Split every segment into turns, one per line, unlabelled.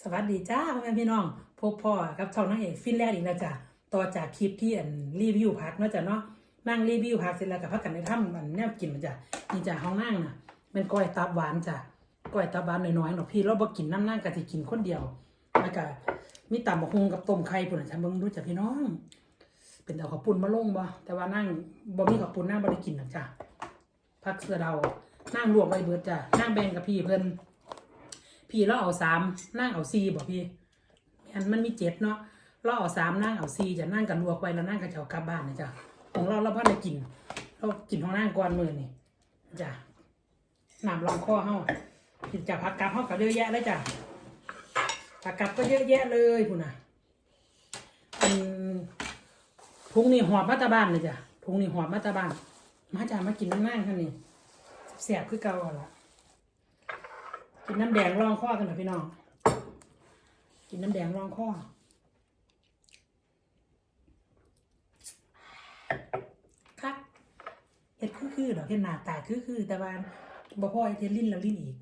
สวัสดีจ้าพ่อแม่พี่น้อง พบพ่อกับช่องนางเอกฟินแลนด์อีกแล้วจ้ะต่อจากคลิปที่อันรีวิวพักนะจ้ะเนาะนั่งรีวิวพักเสร็จแล้วกับพักกันในถ้ำอันแนวกินมันจ้ะนี่จ้ะห้องนั่งน่ะเป็นก้อยตับหวานจ้ะก้อยตับหวานน้อยๆเนาะพี่เราบ่กินน้ำนั่งกะสิกินคนเดียวแล้วก็มีตำบักฮุงกับต้มไข่ปุ่นนะจ้ะเบิ่งดูจ้ะพี่น้อง เป็นเอาข้าวปุ้นมาลงบ่แต่ว่านั่งบ่มีข้าวปุ้นนั่งบ่ได้กินหรอกจ้ะพักเสือเดานั่งลวกไว้เบิดจ้ะนั่งแบ่งกับพี่เพิ่น พี่เราเอาสามนั่งเอาสี่บอกพี่อันมันมีเจ็ดเนาะเราเอาสามนั่งเอาสี่จะนั่งกันลวกไว้แล้วนั่งกันจะเอากลับบ้านนะจ๊ะของเราเราพัดได้กินเรากินของนั่งก่อนมือนี่จ้ะน้ำรองคอเฮากินจากผักกาดเฮาก็เยอะแยะเลยจ้ะผักกาดก็เยอะแยะเลยพุ่นน่ะอันทุงนี่หอบมาตาบ้านเลยจ้ะทุงนี่หอบมาตาบ้าน มาจ้ะมากินนั่งๆท่านนี่แสบคือเก่าอะละ กินน้ำแดงรองข้อกันหน่อยพี่น้อง กินน้ำแดงรองข้อครับเห็ดคือคือๆดอเห็ดหนาตาคือคือๆแต่ว่าบ่พ่อเฮ็ดลิ้นแล้วลิ้นอีก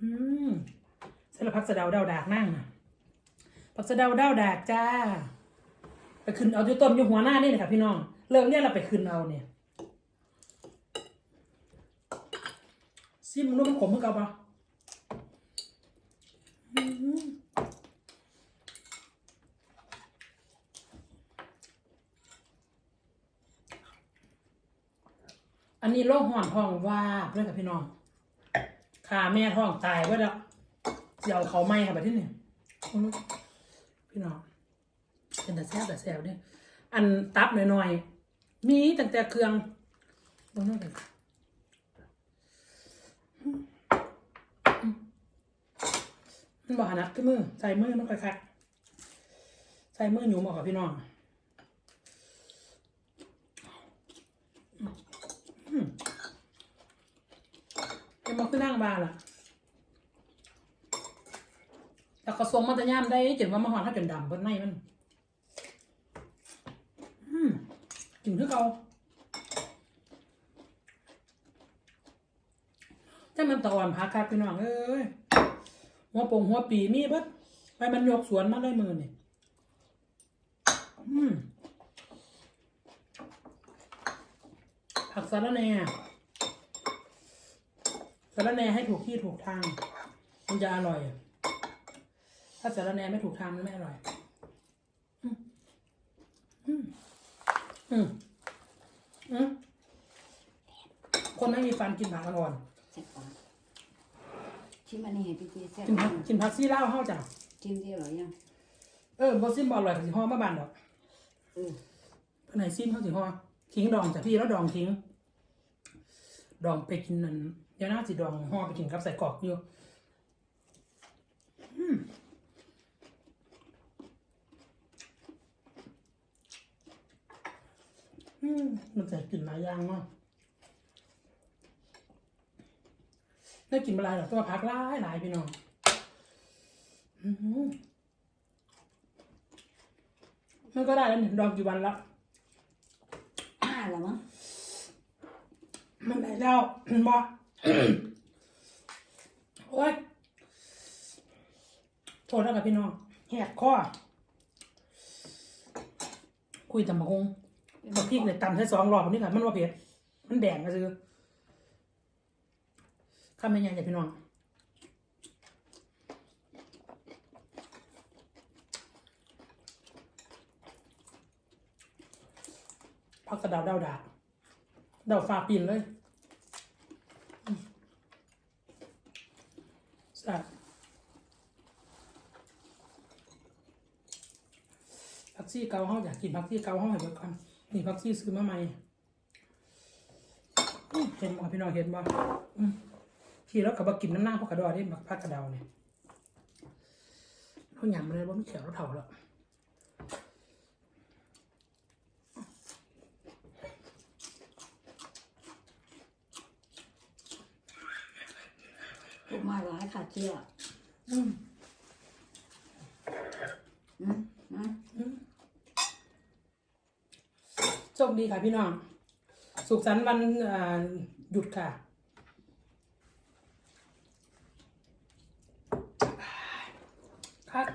อืมสารพักสะเดาเดาดากนั่งนะพักสะเดาเดาดากจ้า ไปขึ้นเอาอยู่ต้นอยู่หัวหน้านี่นะครับพี่น้องเริ่มเนี่ยเราไปขึ้นเอาเนี่ย ซิมนุ่มนขมเมือกันปะอันนี้โรคห่อนท้องว่าบเลยกับพี่น้องขาแม่ท้องตายไว้แล้วเจียวเขาไหมค่ะแบบที่นี่พี่น้องเป็นแต่แซ่บแต่แซ่บเนี่ยอันตับหน่อยๆ มีตั้งแต่เครื่องตรงนั้นกัน มันบอกหนักที่มือ ใส่มือมันค่อยคักใส่มือหนูบอกกับพี่น้องอืมยังบอกขึ้นนั่งบาล่ะแต่กระทรวงมัตยามได้จนว่ามาหอนถ้าจนดำบนในมันอืมกินคือเขาถ้ามันตะอ่อนพักครับพี่น้องเอ้ย หัวป่งหัวปีมีเบิดไปมันยกสวนมาได้มือนี่อืมผักสะระแหน่สะระแหน่ให้ถูกที่ถูกทาง มันจะอร่อย ถ้าสะระแหน่ไม่ถูกทางมันไม่อร่อย อืมอืมอืมคนไม่มีฟันกินผักอ่อน
เสร็จก่อน ชิมอันนี้ให้พี่เจแซ่บ
กินผักกินผักซี่เล่าวเฮาจ้ะ
ชิมที่อร่อยยัง
เออบอซิมบอลอร่อยกับสิห่อมาบานดอก
เออ
เพื่อนไหนซิมเขาสิห่อทิ้งดองจ้ะพี่แล้วดองทิ้งดองไปกินนั่นเดี๋ยวน่าสิดองห่อไปกินกับใส่กรอกอยู่อืมอืมมันจะกินหลายอย่างเนาะ ได้กินมาหลายหรอกตัวพักหลายหลายพี่น้องอือหือมันก็ได้แล้วนี่ดองกี่วันละ
อ่าแล้วมั้ง
มันได้แล้วบอโอ้ยโทษแล้วกับพี่น้องแหกข้อคุยตำบักฮงบักพริกเนี่ยตำใช้สองรอบแบบนี้ค่ะมันว่าเผ็ดมันแดงก็คือ ข้ามไม่ยังจะพี่น้องพักกระดาวดาวดาดาวฟ้าปีนเลยอืมแซ่บพักซี่เกาห้องอยากกินพักซี่เกาห้องให้เบิดก่อนนี่พักซี่ซื้อมาใหม่เห็นบ่พี่น้องเห็นบ่ อืมพี่แล้วกับกินน้ำหน้าพวกกระดอได้บักพักกระดาวเนี่ยเขาหยำเลยว่าไม่เขียวแล้วเถ่าแล้ว
พูดมาหลายค่ะเจี๊ย
อืม
อืมอืม
โชคดีค่ะพี่น้อง สุขสันต์วันอ่าหยุดค่ะ คัก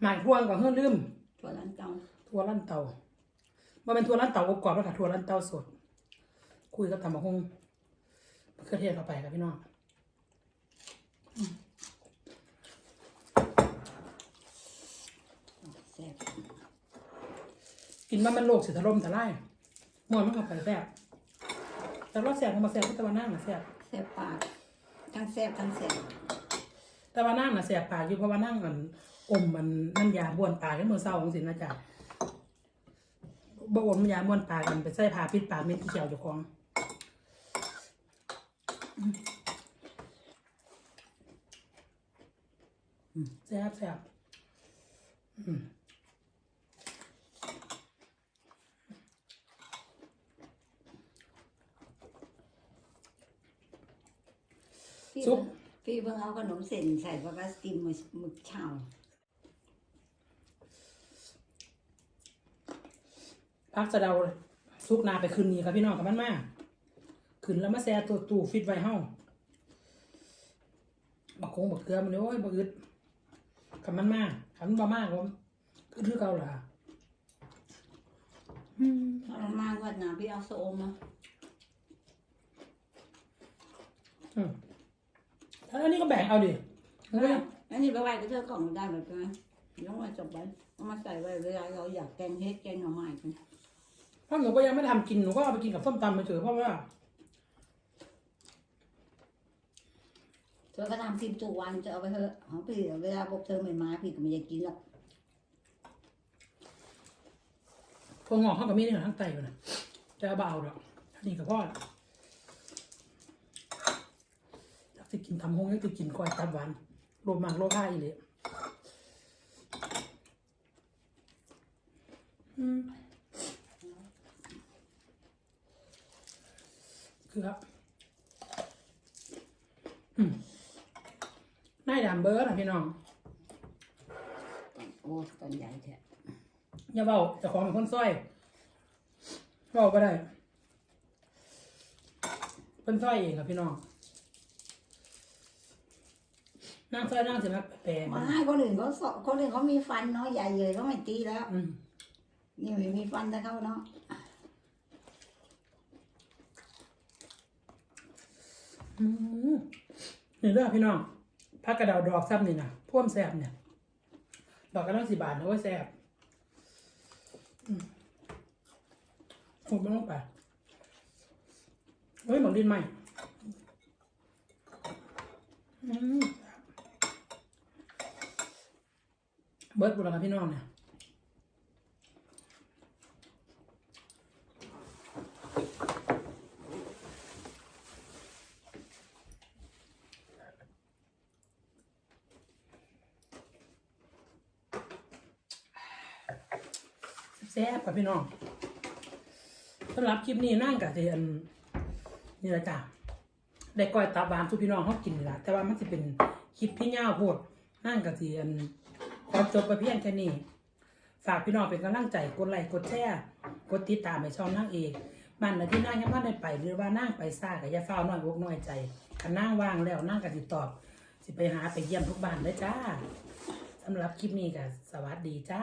หมายพวงกับเฮือลืม
ตัวร้านเก่า
ทัวลั่นเตาว่าเป็นทัวลั่นเตาอบกรอบแล้วค่ะทัวลั่นเตาสด คุยกับตำมะฮงมะเขือเทศเข้าไปครับพี่น้อง
แซ่บ
กินมามันโลกสิถล่มทลายมวนมันเข้าไปแซ่บแต่รสแซ่บมันมาแซ่บที่ตะวันนั่งนะแซ่บ
แซ่บปาก ทั้งแซ่บทั้งแซ่บ
ตะวันนั่งน่ะแซ่บปากอยู่เพราะว่านั่งมันอมมันน้ำยาบ้วนปากให้มือเศร้าของสินะจ๊ะบ่อมน้ำยาบ้วนปากมันไปใส่ผ้าปิดปากเม็ดที่เจียวเจ้าของอืมอืมแซ่บแซ่บอืม
พี่
ซุป
เพิ่งพี่เพิ่งเอาขนมเส้นใส่ปลาสติมมือมึกเช้า
พักจะเดาซุกนาไปคืนนี้ครับพี่น้องกับมันมาคืนแล้วมาแซ่ตัวตู้ฟิตไว้เฮาบักคงบักเกลือมันเลยโอ้ยบักอึดกับมันมาขันบ่มากผมคือคือเก่าล่ะ อืม
เอามากกว่านะพี่เอาโซมมา
อืม แล้วอันนี้ก็แบ่งเอาดิมันก็
อันนี้ไปไว้ก็เธอกล่องได้แบบนี้ยกมาจบไปเอามาใส่ไว้เวลาเราอยากแกงเฮ็ดแกงหน่อไม้กัน
เพราะหนูก็ยังไม่ทำกินหนูก็เอาไปกินกับส้มตำไปเฉยเพราะว่า
เธอก็ทำกินทุกวันจะเอาไปเถอะของพี่เวลาพวกเธอไม่มาพี่ก็ไม่อยากกินหรอก
พวงงอกเข้ากับมีดนี่ทั้งไตอยู่นะจะเอาเบเอาดอกอันนี่กับพ่ออยากจะกินทำหงอยากจะกินก้อยตับหวานโลมากโลค่าอีเลยอืมคือครับอืมนายดามเบิร์ดอะพี่น้อง
โอ้ตอนใหญ่แท้
อย่าเบาเจะของเป็นคนซ้อยเบาไปได้เป็นซ้อยเองครับพี่น้อง นั่งซ้อยนั่งเสร็จแล้วแปล
มาให้คนอื่นเขาสอคนอื่นเขามีฟันเนาะใหญ่เลยเขาไม่ตีแล้ว
อืม
นี่ไม่มีฟันแต่เขาเนาะ
อืมนี่เด้อพี่น้องผักกระเดาวดอกซ้ำนี่นะพ่วมแซ่บเนี่ย ดอกกระลังสิบาทนะเว้ยแซ่บอืมหุบมันลงไปเฮ้ยหมองดินใหม่ อืม เบิร์ดบุรณะพี่น้องเนี่ยแซ่บกับพี่น้องสำหรับคลิปนี้นั่งกับที่อันนี่แหละจ้ะได้ก้อยตับานทุกพี่น้องเขากินนี่แหละแต่ว่ามันจะเป็นคลิปที่ยาวโพดนั่งกับที่อัน ขอจบไปเพียงแค่นี้ ฝากพี่น้องเป็นกำลังใจกดไลค์กดแชร์กดติดตามให้ช่องนั่งเองมันนะที่นั่งยังไม่ได้ไปหรือว่านั่งไปซ่ากับยาเฝ้าน้อยอกน้อยใจคันนั่งว่างแล้วนั่งกับติดตอบ สิไปหาไปเยี่ยมทุกบ้านเลยจ้าสำหรับคลิปนี้ก็สวัสดีจ้า